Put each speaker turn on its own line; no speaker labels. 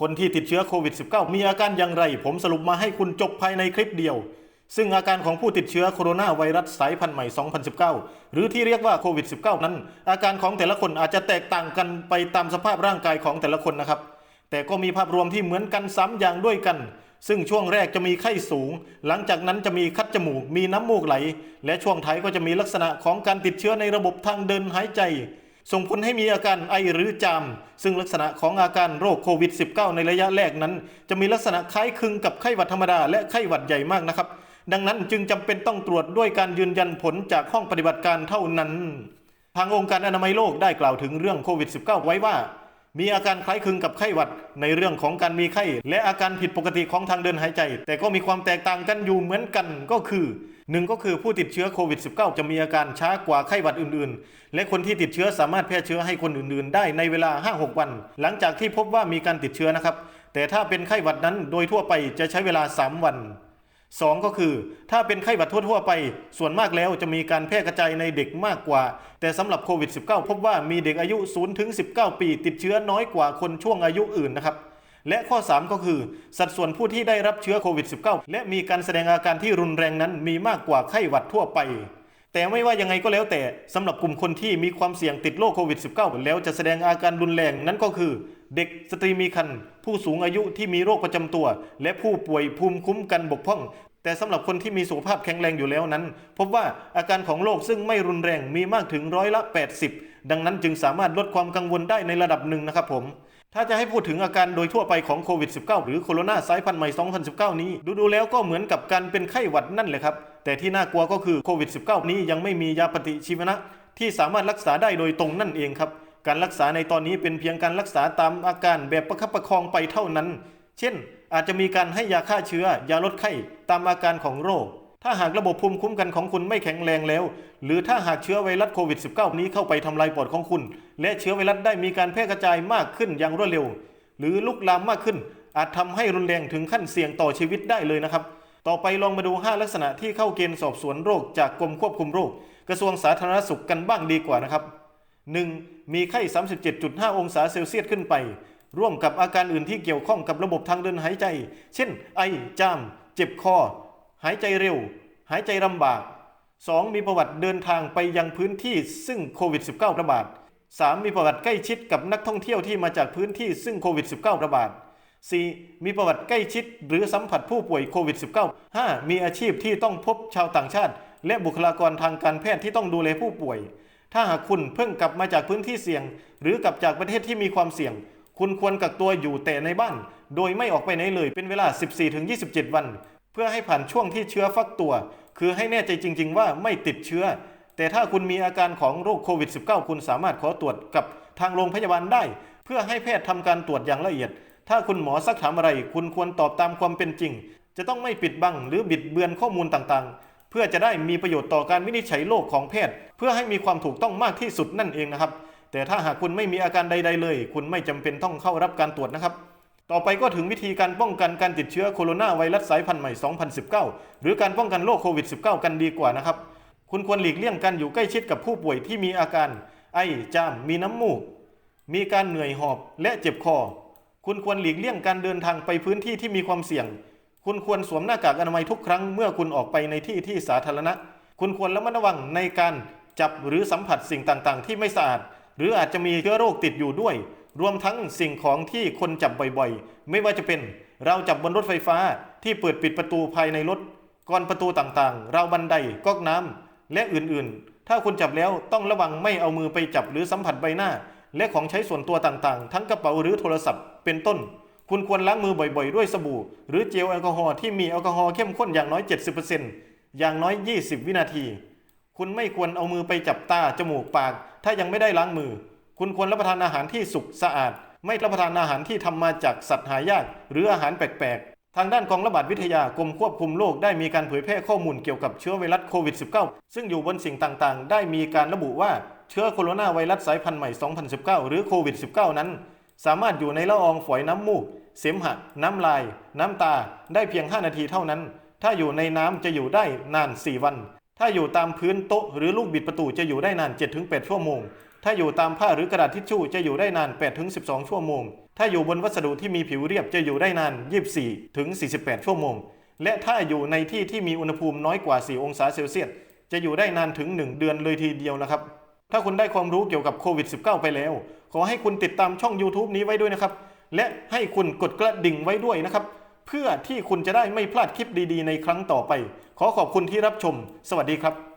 คนที่ติดเชื้อโควิด -19 มีอาการอย่างไร ผมสรุปมาให้คุณจบภายในคลิปเดียว ซึ่งอาการของผู้ติดเชื้อโคโรนาไวรัสสายพันธุ์ใหม่ 2019 หรือที่เรียกว่าโควิด -19 นั้น อาการของแต่ละคนอาจจะแตกต่างกันไปตามสภาพร่างกายของแต่ละคนนะครับ แต่ก็มีภาพรวมที่เหมือนกันซ้ำอย่างด้วยกัน ซึ่งช่วงแรกจะมีไข้สูง หลังจากนั้นจะมีคัดจมูก มีน้ำมูกไหล และช่วงท้ายก็จะมีลักษณะของการติดเชื้อในระบบทางเดินหายใจ ส่งผลให้มีอาการไอหรือจาม ซึ่งลักษณะของอาการโรคโควิด -19 ในระยะแรกนั้น จะมีลักษณะคล้ายคลึงกับไข้หวัดธรรมดาและไข้หวัดใหญ่มากนะครับ ดังนั้นจึงจำเป็นต้องตรวจด้วยการยืนยันผลจากห้องปฏิบัติการเท่านั้น ทางองค์การอนามัยโลกได้กล่าวถึงเรื่องโควิด -19 ไว้ว่า มีอาการคล้ายคลึงกับไข้หวัดในเรื่องของการมีไข้ และอาการผิดปกติของทางเดินหายใจ แต่ก็มีความแตกต่างกันอยู่เหมือนกันก็คือ หนึ่งก็คือผู้ติดเชื้อโควิด -19 จะมีอาการช้ากว่าไข้หวัดอื่นๆ และคนที่ติดเชื้อสามารถแพร่เชื้อให้คนอื่นๆ ได้ในเวลา 5-6 วัน หลังจากที่พบว่ามีการติดเชื้อนะครับ แต่ถ้าเป็นไข้หวัดนั้นโดยทั่วไปจะใช้เวลา 3 วันสองก็คือ ถ้าเป็นไข้หวัดทั่วๆไป ส่วนมากแล้วจะมีการแพร่กระจายในเด็กมากกว่า แต่สำหรับโควิด -19 พบว่ามีเด็กอายุ0ถึง19 ปี ติดเชื้อน้อยกว่าคนช่วงอายุอื่นนะครับ และข้อ 3 ก็คือ สัดส่วนผู้ที่ได้รับเชื้อโควิด -19 และมีการแสดงอาการที่รุนแรงนั้นมีมากกว่าไข้หวัดทั่วไป แต่ไม่ว่ายังไงก็แล้วแต่สำหรับกลุ่มคนที่มีความเสี่ยงติดโรคโควิด -19 แล้วจะแสดงอาการรุนแรงนั่นก็คือ เด็กสตรีมีครรภ์ผู้สูงอายุที่มีโรคประจำตัว และผู้ป่วยภูมิคุ้มกันบกพร่องแต่สำหรับคนที่มีสุขภาพแข็งแรงอยู่แล้วนั้น พบว่าอาการของโรคซึ่งไม่รุนแรงมีมากถึงร้อยละ 80 ดังนั้นจึงสามารถลดความกังวลได้ในระดับหนึ่งนะครับผม ถ้าจะให้พูดถึงอาการโดยทั่วไปของโควิด -19 หรือโคโรนาสายพันธุ์ใหม่ 2019 นี้ ดูๆแล้วก็เหมือนกับการเป็นไข้หวัดนั่นแหละครับ แต่ที่น่ากลัวก็คือโควิด -19 นี้ยังไม่มียาปฏิชีวนะ ที่สามารถรักษาได้โดยตรงนั่นเองครับ การรักษาในตอนนี้เป็นเพียงการรักษาตามอาการแบบประคับประคองไปเท่านั้น เช่น อาจจะมีการให้ยาฆ่าเชื้อ ยาลดไข้ตามอาการของโรค ถ้าหากระบบภูมิคุ้มกันของคุณไม่แข็งแรงแล้ว หรือถ้าหากเชื้อไวรัสโควิด -19 นี้เข้าไปทำลายปอดของคุณ และเชื้อไวรัสได้มีการแพร่กระจายมากขึ้นอย่างรวดเร็ว หรือลุกลามมากขึ้น อาจทำให้รุนแรงถึงขั้นเสี่ยงต่อชีวิตได้เลยนะครับ ต่อไปลองมาดู 5 ลักษณะที่เข้าเกณฑ์สอบสวนโรคจากกรมควบคุมโรค กระทรวงสาธารณสุขกันบ้างดีกว่านะครับ 1. มีไข้ 37.5 องศาเซลเซียสขึ้นไป ร่วมกับอาการอื่นที่เกี่ยวข้องกับระบบทางเดินหายใจ เช่น ไอ จาม เจ็บคอ หายใจเร็ว หายใจลำบาก 2. มีประวัติเดินทางไปยังพื้นที่ซึ่งโควิด -19 ระบาด 3. มีประวัติใกล้ชิดกับนักท่องเที่ยวที่มาจากพื้นที่ซึ่งโควิด -19 ระบาด 4. มีประวัติใกล้ชิดหรือสัมผัสผู้ป่วยโควิด -19 5. มีอาชีพที่ต้องพบชาวต่างชาติ และบุคลากรทางการแพทย์ที่ต้องดูแลผู้ป่วย ถ้าหากคุณเพิ่งกลับมาจากพื้นที่เสี่ยง หรือกลับจากประเทศที่มีความเสี่ยง คุณควรกักตัวอยู่แต่ในบ้าน โดยไม่ออกไปไหนเลยเป็นเวลา 14-27 วัน เพื่อให้ผ่านช่วงที่เชื้อฟักตัว คือให้แน่ใจจริง ๆ ว่าไม่ติดเชื้อ แต่ถ้าคุณมีอาการของโรคโควิด -19 คุณสามารถขอตรวจกับทางโรงพยาบาลได้ เพื่อให้แพทย์ทำการตรวจอย่างละเอียด ถ้าคุณหมอซักถามอะไร คุณควรตอบตามความเป็นจริง จะต้องไม่ปิดบังหรือบิดเบือนข้อมูลต่างๆ เพื่อจะได้มีประโยชน์ต่อการวินิจฉัยโรคของแพทย์ เพื่อให้มีความถูกต้องมากที่สุดนั่นเองนะครับ แต่ถ้าหากคุณไม่มีอาการใด ๆ เลย คุณไม่จำเป็นต้องเข้ารับการตรวจนะครับ ต่อไปก็ถึงวิธีการป้องกันการติดเชื้อโคโรนาไวรัสสายพันธุ์ใหม่ 2019 หรือการป้องกันโรคโควิด -19 กันดีกว่านะครับ คุณควรหลีกเลี่ยงการอยู่ใกล้ชิดกับผู้ป่วยที่มีอาการ ไอ จาม มีน้ำมูก มีการเหนื่อยหอบและเจ็บคอ คุณควรหลีกเลี่ยงการเดินทางไปพื้นที่ที่มีความเสี่ยง คุณควรสวมหน้ากากอนามัยทุกครั้งเมื่อคุณออกไปในที่ที่สาธารณะ คุณควรระมัดระวังในการจับหรือสัมผัสสิ่งต่างๆ ที่ไม่สะอาด หรืออาจจะมีเชื้อโรคติดอยู่ด้วย รวมทั้งสิ่งของที่คนจับบ่อยๆ ไม่ว่าจะเป็นเราจับบนรถไฟฟ้าที่เปิดปิดประตูภายในรถก่อนประตูต่างๆ ราวบันไดก๊อกน้ำและอื่นๆ ถ้าคุณจับแล้วต้องระวังไม่เอามือไปจับหรือสัมผัสใบหน้า และของใช้ส่วนตัวต่างๆ ทั้งกระเป๋าหรือโทรศัพท์เป็นต้น คุณควรล้างมือบ่อยๆ ด้วยสบู่ หรือเจลแอลกอฮอล์ที่มีแอลกอฮอล์เข้มข้นอย่างน้อย 70%อย่างน้อย 20 วินาที คุณไม่ควรเอามือไปจับตาจมูกปาก ถ้ายังไม่ได้ล้างมือ คุณควรรับประทานอาหารที่สุกสะอาด ไม่รับประทานอาหารที่ทำมาจากสัตว์หายาก หรืออาหารแปลกๆ ทางด้านกองระบาดวิทยากรมควบคุมโรคได้มีการเผยแพร่ข้อมูลเกี่ยวกับเชื้อไวรัสโควิด -19 ซึ่งอยู่บนสิ่งต่างๆ ได้มีการระบุว่าเชื้อโคโรนาไวรัสสายพันธุ์ใหม่ 2019 หรือโควิด -19 นั้น สามารถอยู่ในละอองฝอยน้ำมูก เสมหะ น้ำลาย น้ำตา ได้เพียง 5 นาทีเท่านั้น ถ้าอยู่ในน้ำจะอยู่ได้นาน 4 วัน ถ้าอยู่ตามพื้นโต๊ะหรือลูกบิดประตูจะอยู่ได้นาน 7-8 ชั่วโมง ถ้าอยู่ตามผ้าหรือกระดาษทิชชู่จะอยู่ได้นาน 8-12 ชั่วโมง ถ้าอยู่บนวัสดุที่มีผิวเรียบจะอยู่ได้นาน 24ถึง48 ชั่วโมง และถ้าอยู่ในที่ที่มีอุณหภูมิน้อยกว่า 4 องศาเซลเซียสจะอยู่ได้นานถึง 1 เดือนเลยทีเดียวนะครับ ถ้าคุณได้ความรู้เกี่ยวกับโควิด -19 ไปแล้ว ขอให้คุณติดตามช่อง YouTube นี้ไว้ด้วยนะครับ และให้คุณกดกระดิ่งไว้ด้วยนะครับ เพื่อที่คุณจะได้ไม่พลาดคลิปดีๆ ในครั้งต่อไป ขอขอบคุณที่รับชม สวัสดีครับ